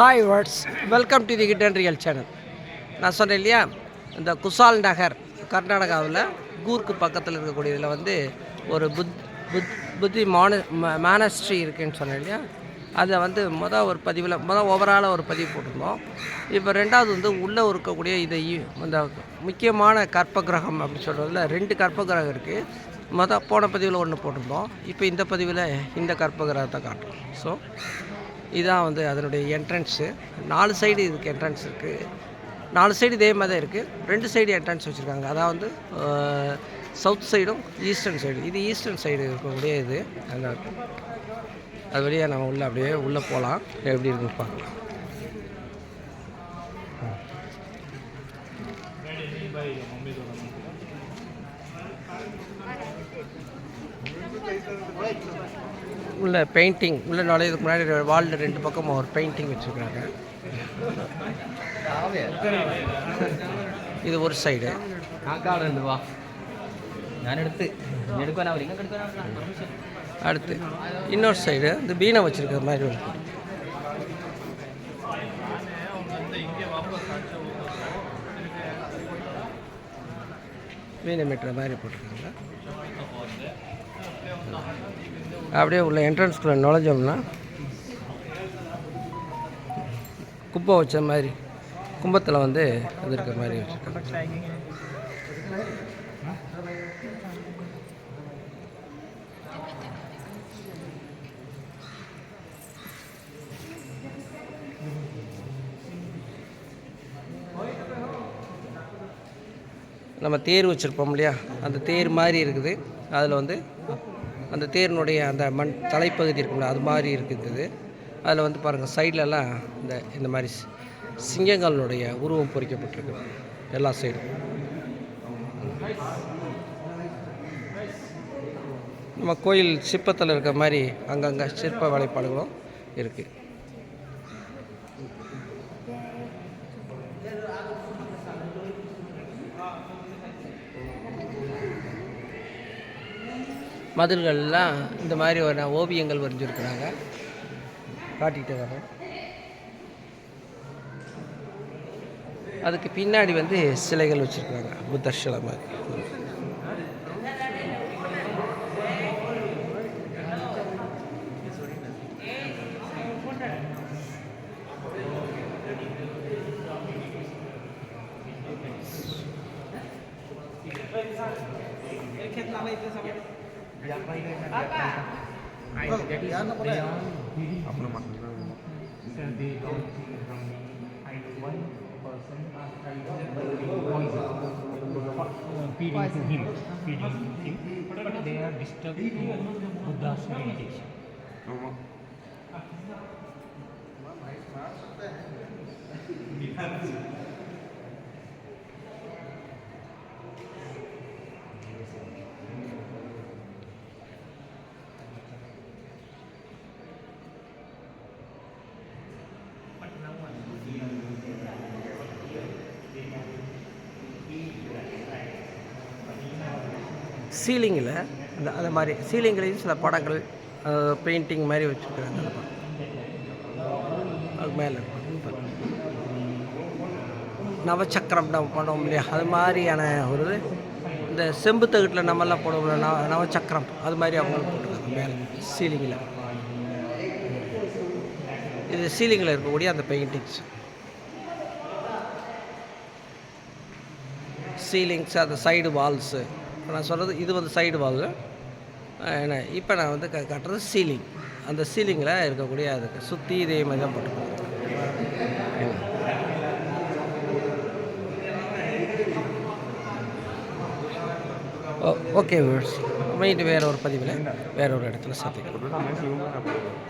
Hi words welcome to the kitten real channel நான் சொன்னேன் இல்லையா இந்த குசால் நகர் கர்நாடகாவில் கூர்க்கு பக்கத்தில் இருக்கக்கூடிய இதில் வந்து ஒரு புத் புத் புத்தி மான மேனஸ்ட்ரி இருக்குன்னு சொன்னேன் இல்லையா அதை வந்து மொதல் ஒரு பதிவில் மொதல் ஓவராலாக ஒரு பதிவு போட்டிருந்தோம். இப்போ ரெண்டாவது வந்து உள்ளே இருக்கக்கூடிய இதை இந்த முக்கியமான கற்ப கிரகம் அப்படின்னு சொல்கிறதுல ரெண்டு கற்ப கிரகம் இருக்குது மொதல் போன பதிவில் ஒன்று போட்டிருந்தோம். இப்போ இந்த பதிவில் இந்த கற்ப கிரகத்தை காட்டுறோம். ஸோ இதுதான் வந்து அதனுடைய என்ட்ரன்ஸு நாலு சைடு இதுக்கு என்ட்ரன்ஸ் இருக்குது நாலு சைடு இதே மாதிரி தான் இருக்குது ரெண்டு சைடு என்ட்ரன்ஸ் வச்சுருக்காங்க. அதான் வந்து சவுத் சைடும் ஈஸ்டர்ன் சைடு இது ஈஸ்டர்ன் சைடு இருக்கக்கூடிய இது. நல்லா அது வழியாக நம்ம உள்ளே அப்படியே உள்ளே போகலாம் எப்படி இருக்குன்னு பார்க்கலாம். உள்ள பெயிண்டிங் உள்ள நுழையிறதுக்கு முன்னாடி வாலில் ரெண்டு பக்கமும் ஒரு பெயிண்டிங் வச்சுருக்காங்க இது ஒரு சைடு കാക്കാടുണ്ട് വാ ഞാനെടുത്ത് എടുക്കാൻ അവർ ഇങ്ങനെ എടുക്കാൻ அடுத்து இன்னொரு மாதிரி போட்டிருக்காங்க. அப்படியே உள்ள என்ட்ரன்ஸ்குள்ளே நுழைஞ்சோம்னா குப்பை வச்ச மாதிரி கும்பத்தில் வந்து அது இருக்கிற மாதிரி வச்சுருக்காங்க. நம்ம தேர் வச்சுருப்போம் இல்லையா? அந்த தேர் மாதிரி இருக்குது. அதில் வந்து அந்த தேரினுடைய அந்த மண் தலைப்பகுதி இருக்கும்ல அது மாதிரி இருக்குது அதில் வந்து பாருங்கள் சைட்லலாம் இந்த இந்த மாதிரி சிங்கங்களுடைய உருவம் பொறிக்கப்பட்டிருக்கு. எல்லா சைடும் நம்ம கோயில் சிற்பத்தில் இருக்கிற மாதிரி அங்கங்கே சிற்ப வேலைப்பாடுகளும் இருக்குது மதில்கள்லாம் இந்த மாதிரி ஒரு ஓவியங்கள் வரைஞ்சிருக்கிறாங்க. காட்டிகிட்டு வரேன். அதுக்கு பின்னாடி வந்து சிலைகள் வச்சுருக்குறாங்க. புத்தர் சிலை மாதிரி feeding to him, feeding to him, but they are disturbing Buddha's meditation. சீலிங்கில் அந்த அந்த மாதிரி சீலிங்லேயும் சில படங்கள் பெயிண்டிங் மாதிரி வச்சுருக்காங்க அது மேலே நவச்சக்கரம் நம்ம பண்ணோம் இல்லையா? அது மாதிரியான ஒரு இந்த செம்பு தகட்டில் நம்மெல்லாம் போடுவோம்ல நவ நவச்சக்கரம் அது மாதிரி அவங்க போட்டுருக்காங்க மேலே சீலிங்கில் இது சீலிங்கில் இருக்கக்கூடிய அந்த பெயிண்டிங்ஸ் சீலிங்ஸ் அந்த சைடு வால்ஸு இப்போ நான் சொல்கிறது இது வந்து சைடு வால் என்ன இப்போ நான் வந்து க கட்டுறது சீலிங் அந்த சீலிங்கில் இருக்கக்கூடிய அதுக்கு சுற்றி இதே மாதிரி தான் போட்டுருக்கோம் ஓகே மீண்டும் வேற ஒரு பதிவில் வேற ஒரு இடத்துல சந்திக்கலாம்.